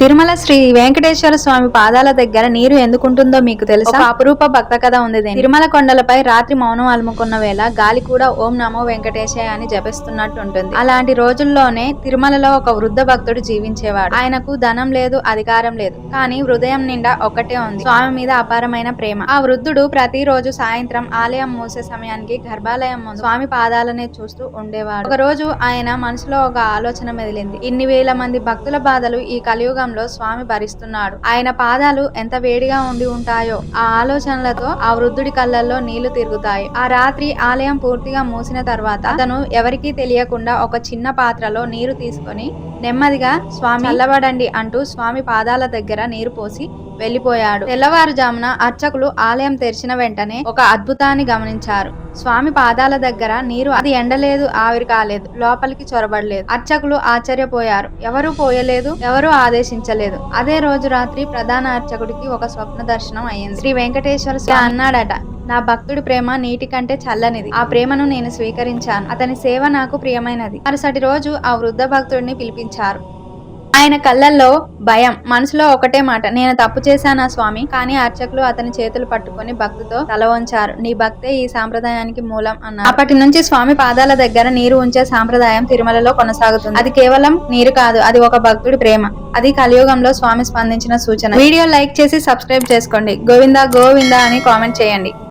తిరుమల శ్రీ వెంకటేశ్వర స్వామి పాదాల దగ్గర నీరు ఎందుకుంటుందో మీకు తెలుసా? అపురూప భక్త కథ ఉంది. తిరుమల కొండలపై రాత్రి మౌనం అలుముకున్న వేళ గాలి కూడా ఓం నమో వెంకటేశాయ అని జపిస్తున్నట్టు ఉంటుంది అలాంటి రోజుల్లోనే తిరుమలలో ఒక వృద్ధ భక్తుడు జీవించేవాడు. ఆయనకు ధనం లేదు అధికారం లేదు. కానీ హృదయం నిండా ఒక్కటే ఉంది. స్వామి మీద అపారమైన ప్రేమ. ఆ వృద్ధుడు ప్రతిరోజు సాయంత్రం ఆలయం మూసే సమయానికి గర్భాలయం ముందు స్వామి పాదాలనే చూస్తూ ఉండేవాడు. ఒక రోజు ఆయన మనసులో ఒక ఆలోచన మెదిలింది. ఇన్ని వేల మంది భక్తుల బాధలు ఈ కలియుగంలో స్వామి భరిస్తున్నాడు. ఆయన పాదాలు ఎంత వేడిగా ఉండి ఉంటాయో ఆ ఆలోచనలతో ఆ వృద్ధుడి కళ్ళల్లో నీళ్ళు తిరుగుతాయి. ఆ రాత్రి ఆలయం పూర్తిగా మూసిన తర్వాత అతను ఎవరికీ తెలియకుండా ఒక చిన్న పాత్రలో నీరు తీసుకొని నెమ్మదిగా స్వామి అల్లబడండి అంటూ స్వామి పాదాల దగ్గర నీరు పోసి వెళ్ళిపోయాడు తెల్లవారుజామున అర్చకులు ఆలయం తెరిచిన వెంటనే ఒక అద్భుతాన్ని గమనించారు. స్వామి పాదాల దగ్గర నీరు అది ఎండలేదు ఆవిరి కాలేదు లోపలికి చొరబడలేదు. అర్చకులు ఆశ్చర్యపోయారు. ఎవరూ పోయలేదు ఎవరూ ఆదేశించలేదు. అదే రోజు రాత్రి ప్రధాన అర్చకుడికి ఒక స్వప్న దర్శనం అయ్యింది శ్రీ వెంకటేశ్వర స్వామి అన్నాడట నా భక్తుడి ప్రేమ నీటి కంటే చల్లనిది. ఆ ప్రేమను నేను స్వీకరించాను. అతని సేవ నాకు ప్రియమైనది. మరుసటి రోజు ఆ వృద్ధ భక్తుడిని పిలిపించారు. ఆయన కళ్ళల్లో భయం మనసులో ఒకటే మాట నేను తప్పు చేశానా స్వామి కానీ అర్చకులు అతని చేతులు పట్టుకొని భక్తితో తల వంచారు. నీ భక్తే ఈ సాంప్రదాయానికి మూలం అన్నారు. అప్పటి నుంచి స్వామి పాదాల దగ్గర నీరు ఉంచే సాంప్రదాయం తిరుమలలో కొనసాగుతుంది. అది కేవలం నీరు కాదు అది ఒక భక్తుడి ప్రేమ. అది కలియుగంలో స్వామి స్పందించిన సూచన. వీడియో లైక్ చేసి సబ్స్క్రైబ్ చేసుకోండి. గోవిందా గోవిందా అని కామెంట్ చేయండి.